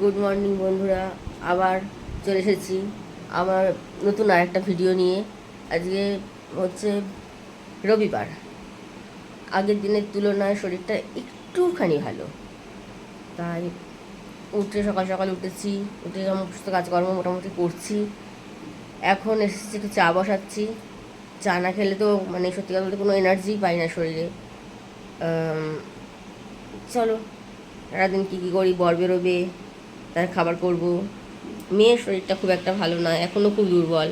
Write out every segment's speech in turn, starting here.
Good morning বন্ধুরা, আবার চলে এসেছি আমার নতুন আরেকটা ভিডিও নিয়ে। আজকে হচ্ছে রবিবার। আগের দিনের তুলনায় শরীরটা একটুখানি ভালো। তাই উঠে সকাল সকাল উঠেছি, উঠে সমস্ত কাজকর্ম মোটামুটি করছি। এখন এসেছি, একটু চা বসাচ্ছি। চা না খেলে তো মানে সত্যি কথা বলতে কোনো এনার্জি পাই না শরীরে। চলো, সারাদিন কী কী করি, বর বেরোবে তার খাবার করব। মেয়ের শরীরটা খুব একটা ভালো নয় এখনও খুব দুর্বল।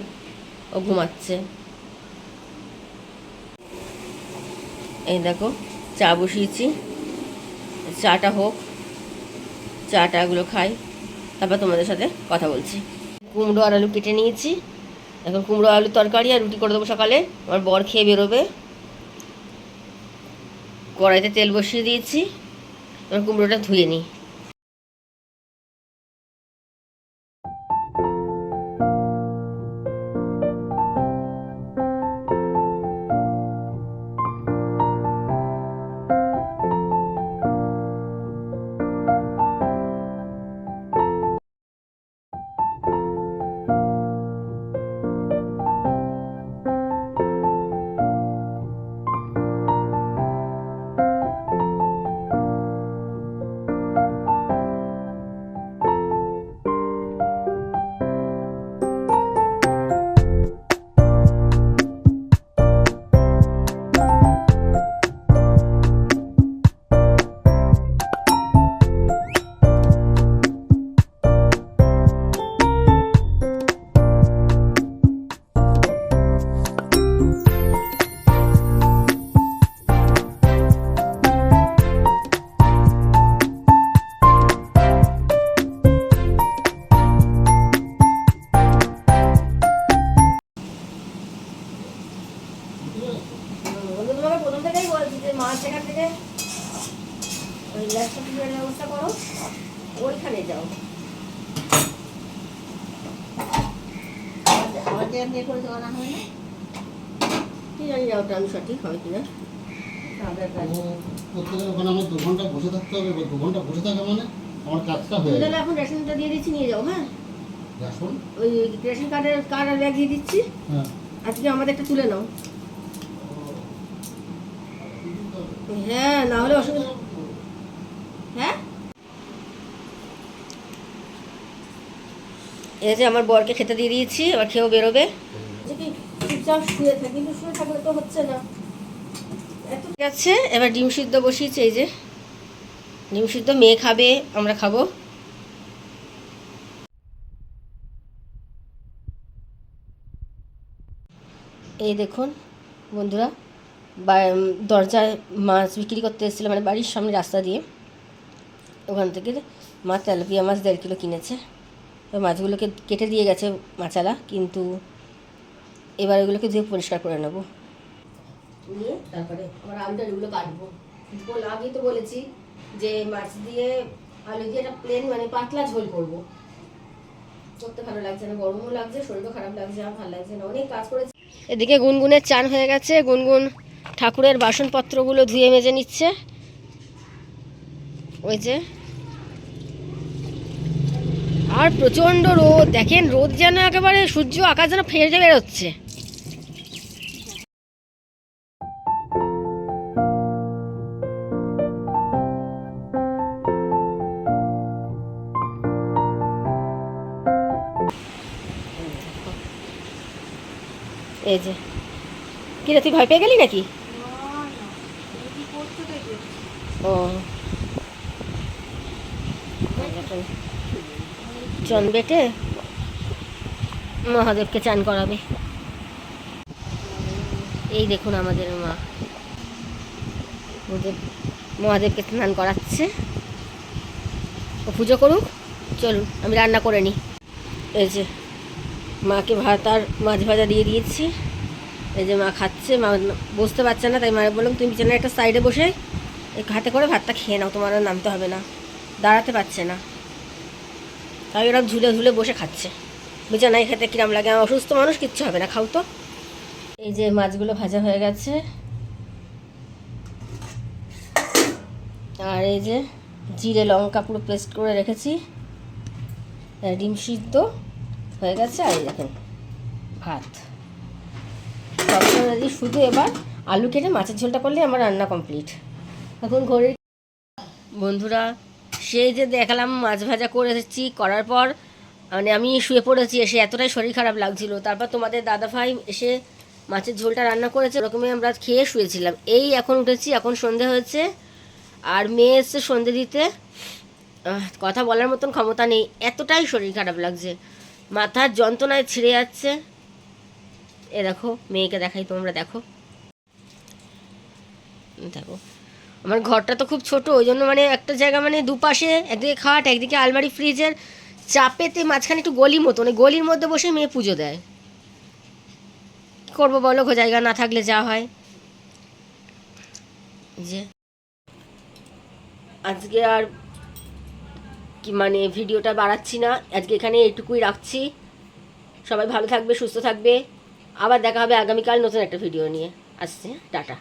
ও ঘুমাচ্ছে। এই দেখো, চা বসিয়েছি। চাটা হোক চাটাগুলো খাই, তারপর তোমাদের সাথে কথা বলছি। কুমড়ো আর আলু কেটে নিয়েছি। এখন কুমড়ো আলু তরকারি আর রুটি করে দেবো সকালে। আমার বর খেয়ে বেরোবে। কড়াইতে তেল বসিয়ে দিয়েছি। এবার কুমড়োটা ধুয়ে নিই। তোমাকে প্রথম থেকেই বলছি যে মাছ এখান থেকে ওই ব্যবস্থা করো ওইখানে যাও। আমাদের এমনি করে দেওয়া না হয় না? কি জানি যাওয়াটা আমি সঠিক হবে কিনা? তাদের কাছে। ও প্রত্যেকের ওখানে আমার দু ঘণ্টা বসে থাকতে হবে এবার দু ঘণ্টা বসে থাকা মানে আমার কাজটা হয়ে তুমি তাহলে এখন রেশনটা দিয়ে দিচ্ছি নিয়ে যাও হ্যাঁ? এখন ওই রেশন কার্ডের কার্ড আর ব্যাগ দিয়ে দিচ্ছি। হ্যাঁ। আজকে আমাদের একটা তুলে নাও। হ্যাঁ না হলে অসুবিধা হ্যাঁ? এই যে আমার বরকে খেতে দিয়ে দিয়েছি এবার খেয়েও বেরোবে। চুপচাপ শুয়ে থাকি কিন্তু শুয়ে থাকলে তো হচ্ছে না। ঠিক আছে এবার ডিম সিদ্ধ বসিয়েছি এই যে। ডিম সিদ্ধ মেয়ে খাবে আমরা খাব। এই দেখুন বন্ধুরা। দরজায় মাছ বিক্রি করতে এসেছিল মানে বাড়ির সামনে রাস্তা দিয়ে। ওখান থেকে মা তেলাপিয়া মাছ দেড় কিলো কিনেছে। তো মাছগুলোকে কেটে দিয়ে গেছে মাছালা কিন্তু এবার এগুলোকে ধুয়ে পরিষ্কার করে নেব। নিয়ে তারপরে আবার আলু টালুগুলো কাটবো আগেই তো বলেছি যে মাছ দিয়ে আলু দিয়ে একটা প্লেন মানে পাতলা ঝোল করব। করতে ভালো লাগছে না গরমও লাগছে শরীরও খারাপ লাগছে আর ভালো লাগছে না। অনেক কাজ করেছি। এদিকে গুনগুনের চান হয়ে গেছে গুনগুন ঠাকুরের বাসনপত্রগুলো ধুয়ে মেজে নিচ্ছে। ওই যে। আর প্রচণ্ড রোদ। দেখেন, রোদ যেন একেবারে সূর্য আকাশ যেন ফেটে বেরোচ্ছে। এই যে। কিরে, তুই ভয় পেয়ে গেলি নাকি? চন বেটে। মহাদেবকে চান করাবে। এই দেখুন আমাদের মা। মহাদেবকে স্নান করাচ্ছে। ও পুজো করুক। চলুন, আমি রান্না করে নিই এই যে, মাকে ভাত আর মাছ ভাজা দিয়ে দিয়েছি। এই যে মা খাচ্ছে। মা বসতে পারছে না, তাই মা বললাম, তুমি বিছানায় একটা সাইডে বসে হাতে করে ভাতটা খেয়ে নাও তোমার নামতে হবে না। দাঁড়াতে পারছে না। তাই ওরা ঝুলে ঝুলে বসে খাচ্ছে। বিছানায় খেতে কিরাম লাগে? আমার অসুস্থ মানুষ কিচ্ছু হবে না, খাও তো। এই যে মাছগুলো ভাজা হয়ে গেছে। আর এই যে জিরে লঙ্কা পুরো পেস্ট করে রেখেছি। ডিম সিদ্ধ হয়ে গেছে। আর দেখেন, ভাত। সবসময় শুধু এবার আলু কেটে মাছের ঝোলটা করলে আমার রান্না কমপ্লিট। এখন ঘরে বন্ধুরা সেই যে দেখালাম মাছ ভাজা করেছি করার পর মানে আমি শুয়ে পড়েছি, এসে এতটাই শরীর খারাপ লাগছিল। তারপর তোমাদের দাদা ভাই এসে মাছের ঝোলটা রান্না করেছে, ওরকমই আমরা খেয়ে শুয়েছিলাম। এই এখন উঠেছি, এখন সন্ধে হয়েছে, আর মেয়ে এসছে সন্ধে দিতে। কথা বলার মতন ক্ষমতা নেই, এতটাই শরীর খারাপ লাগছে। মাথার যন্ত্রণায় ছিঁড়ে যাচ্ছে। এ দেখো, মেয়েকে দেখাই, তোমরা দেখো। দেখো। আমার ঘরটা তো খুব ছোট, ওই জন্য মানে একটা জায়গা মানে দুপাশে, একদিকে খাট, একদিকে আলমারি, ফ্রিজের চাপেতে মাঝখানে একটু গলি মতো মানে গলির মধ্যে বসে মেয়ে পুজো দেয়। করব বলো জায়গা না থাকলে যা হয়। যে। আজকে আর কি মানে ভিডিওটা বাড়াচ্ছি না, আজকে এখানে এইটুকুই রাখছি। সবাই ভালো থাকবে, সুস্থ থাকবে। আবার দেখা হবে আগামীকাল নতুন একটা ভিডিও নিয়ে। আসছে, টাটা।